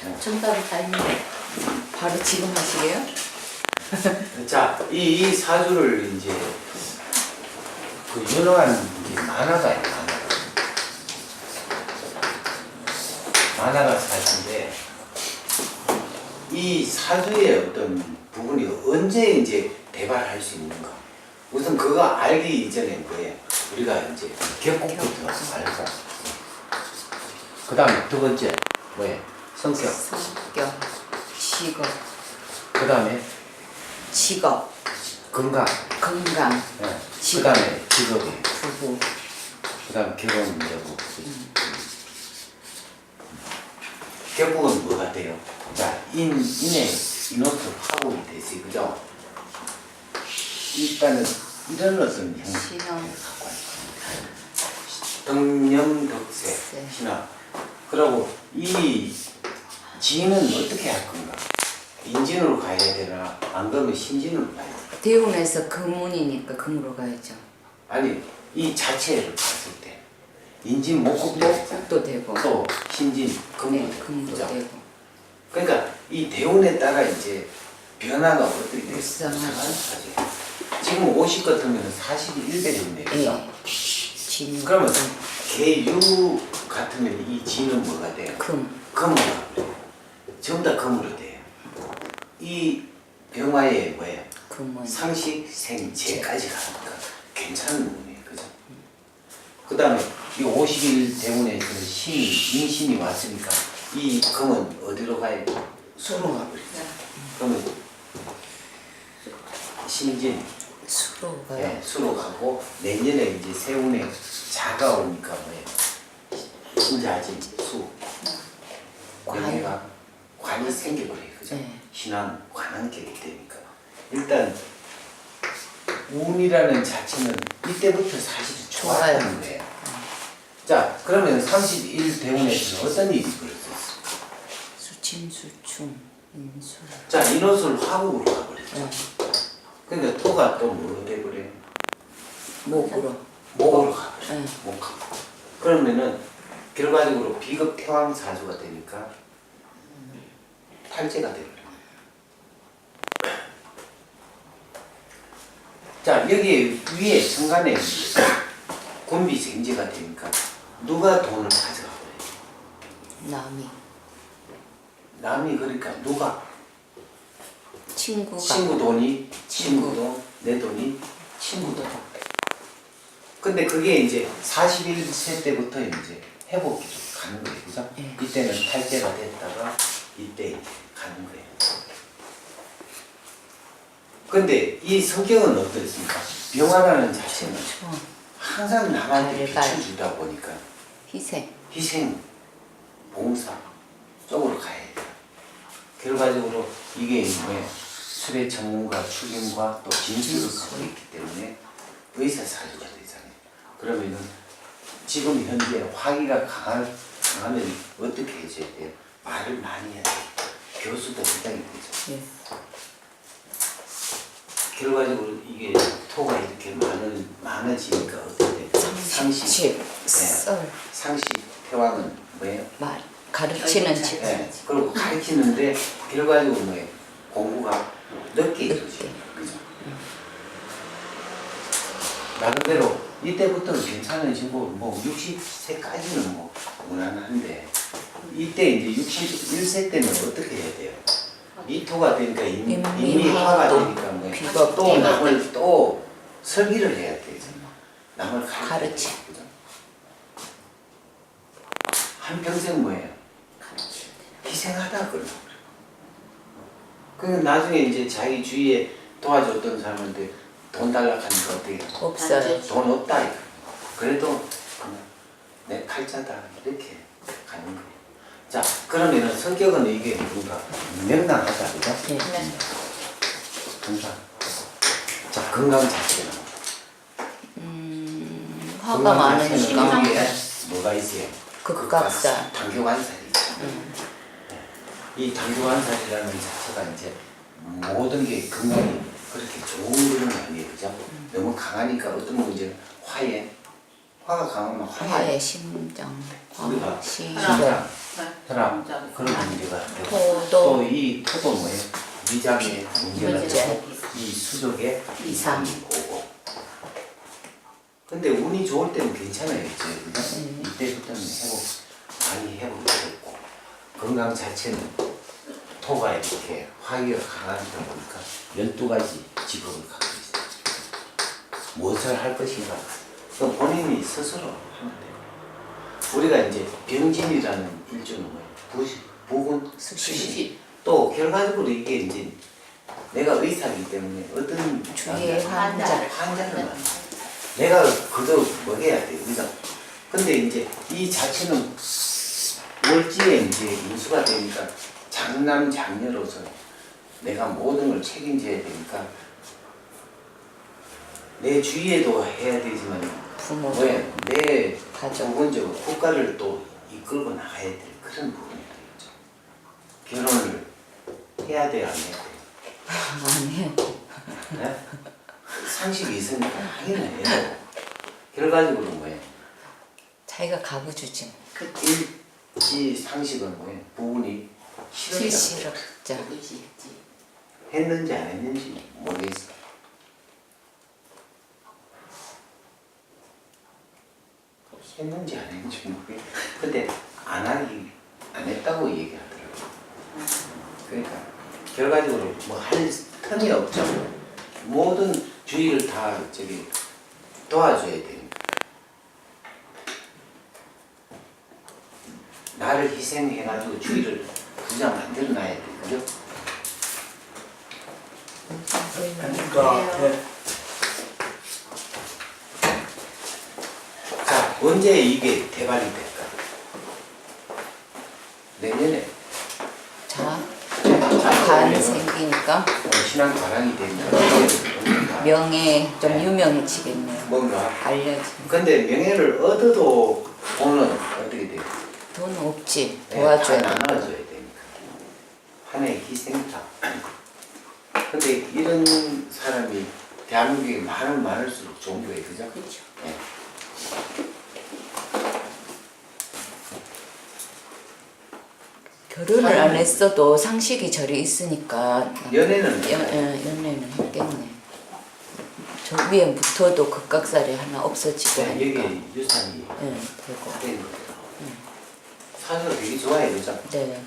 정답이 다 있는데 바로 지금 하시게요? 자, 이, 이 사주를 이제 그 유명한 이제 만화가. 만화. 만화가 사주인데 이 사주의 어떤 부분이 언제 이제 대발할 수 있는가? 우선 그거 알기 이전에 뭐예요? 우리가 이제 격국부터 알고 그 다음에 두 번째 뭐예요? 성격. 성격, 직업, 그 다음에 직업, 건강. 건강, 그 직업. 다음에 직업이. 부부, 그 다음 결혼 여부 결국은 뭐가 돼요? 자, 인, 인의 인호수 파국이 되지, 그죠? 일단은 이런 어떤 형식 신혼, 등념덕세 네. 신화 그리고 이 지인은 어떻게 할 건가? 인진으로 가야 되나? 안 그러면 신진으로 가야 되나? 대운에서 금운이니까 금으로 가야죠. 아니 이 자체를 봤을 때 인진 목국도 목국도 되고, 또 신진 금도 네, 되고, 금도 그죠? 되고. 그러니까 이 대운에 따라 이제 변화가 어떻게 되겠어? 일상하죠. 지금 50 같으면 40이 1배인데 그죠? 예. 진, 그러면 개유 같으면 이 진은 뭐가 돼요? 금, 금으로. 전부 다 금으로 돼요. 이 병화에 뭐예요? 금은 상식, 생재까지 가니까 괜찮은 부분이에요. 그죠? 그 다음에 이 50일 대운에서 신이, 인신이 왔으니까 이 금은 어디로 가야 돼? 수로 가버리죠. 그러면 신진, 수로 가요. 예, 수로 가고 내년에 이제 세운에 자가 오니까 뭐예요? 신자진, 수, 관. 명예가 관이 생겨버려요. 그죠? 네. 신앙, 관한격이 되니까. 일단 운이라는 자체는 이때부터 사실 좋아요. 거예요. 자, 그러면 31 대운에서는 어떤 일이 벌어졌을까? 수침 수충, 인수. 자, 인호술 화국으로 가버렸죠. 네. 근데 토가 또 뭐로 돼버려요? 목으로. 목으로 가버려요. 네. 목하고. 그러면은 결과적으로 비급 태왕 사주가 되니까 탈제가 되버려요. 자 여기 위에 천간에 군비 생제가 되니까 누가 돈을 가져가 버려요? 남이. 남이 그러니까 누가 친구가. 친구 돈이 친구. 돈, 내 돈이 친구 돈. 근데 그게 이제 41세 때부터 이제 회복이 좀 가는 거예요. 그죠? 예. 이때는 탈제가 됐다가 이때 가는 거예요. 근데 이 성격은 어떻습니까? 병화라는 자체는 어, 항상 남한테. 빛을 주다 보니까 희생. 희생, 봉사 쪽으로 가야 돼요. 결과적으로 이게 뭐예요? 술의 전문가 출림과 또 진술을 갖고 있기 때문에 의사사주가 되잖아요. 그러면은 지금 현재 화기가 강한, 강하면 어떻게 해줘야 돼요? 말을 많이 해야 돼요. 교수도 부탁이 되죠. 예. 결과적으로 이게 토가 이렇게 많은, 많아지니까 어떻게 돼요? 상식. 네. 썰. 상식, 태왕은 뭐예요? 말. 가르치는 집. 네, 그리고 가르치는데 결과적으로 뭐예요? 공부가 늦게. 늦게. 그죠? 나름대로 이때부터는 괜찮아지고 뭐 60세까지는 뭐 무난한데 이때 이제 61세 때는 어떻게 해야 돼요? 이토가 되니까 임- 임미화가 임미화가 또 되니까 뭐 비가 또 남을 또 설비를 해야 되죠. 남을. 가르치. 그죠? 한평생 뭐예요? 희생하다 그러. 그 나중에 이제 자기 주위에 도와줬던 사람한테 돈 달라 하니까 어떻게 해요? 없어요. 돈 없다 이거. 그래도 그냥 내 팔자다 이렇게 가는 거예요. 자 그러면은 성격은 이게 뭔가 명랑하다 그죠? 예. 건강. 자 건강 자체는 음, 화가 건강 자체는 많으니까. 여기에 뭐가 있어요? 극갑살. 당교관살이 있죠. 이 당교관살이라는 자체가 이제 모든 게 건강이 그렇게 좋은 건 아니에요, 그죠? 너무 강하니까 어떤 분은 이제 화에 화가 강하면 화해 화의 심장, 우리가 시, 네. 혈압 그런 문제가 되고 토도. 또이 토도 뭐예요? 위장에 문제가 이 수족에 이상. 오고 근데 운이 좋을 때는 괜찮아요 이제? 음. 이때부터는 회복 많이 회복됐고 건강 자체는 토가 이렇게 화기가 강하다 보니까 12가지 직업을 갖고 있어요 무엇을 할 것인가 그 본인이 스스로 하면 돼요 우리가 이제 병진이라는 일종의 뭐예요? 부시, 부군, 수시. 또 결과적으로 이게 이제 내가 의사이기 때문에 어떤 주위의 환자, 환자. 환자를 내가 그도 먹여야 돼 그죠? 근데 이제 이 자체는 월지에 이제 인수가 되니까 장남 장녀로서 내가 모든 걸 책임져야 되니까 내 주위에도 해야 되지만 부모, 뭐야 내 가족. 기본적으로 국가를 또 이끌고 나가야 될 그런 부분이 되겠죠. 결혼을 해야 돼요 안 해야 돼요? 안 해. 네? 상식이 있으니까 하긴 해요. 결과적으로 뭐예요? 자기가 가구 주지. 뭐. 그 일지 상식은 뭐예요? 부분이. 그지 했는지 안 했는지 모르겠어. 했는지 안 했는지 모르겠어. 근데 안 하기 안 했다고 얘기하더라고. 그러니까 결과적으로 뭐 할 틈이 없죠. 모든 주의를 다 저기 도와줘야 됩니다. 나를 희생해가지고 주의를 부자 만들어놔야 돼, 그죠? 그러니까, 네. 자, 언제 이게 개발이 될까? 내년에 자, 자, 간 그러면 생기니까 어, 신앙 과랑이 되면 명예 좀 유명해지겠네요. 뭔가 알려지. 근데 명예를 얻어도 돈은 어떻게 돼요? 돈 없지. 네, 도와줘야 다 돼. 나눠줘야 되니까 하나의 희생자 근데 이런 사람이 대한민국에 많으면 많을수록 좋은 거예요 그죠? 그렇죠. 네. 결혼을 안 했어도 상식이 저리 있으니까 연애는 연, 예, 연애는 했겠네. 저 위에 붙어도 극각살이 하나 없어지고 네, 하니까. 여기 유산이 예, 되고. 되는 거예요 되게 좋아요 그죠? 네.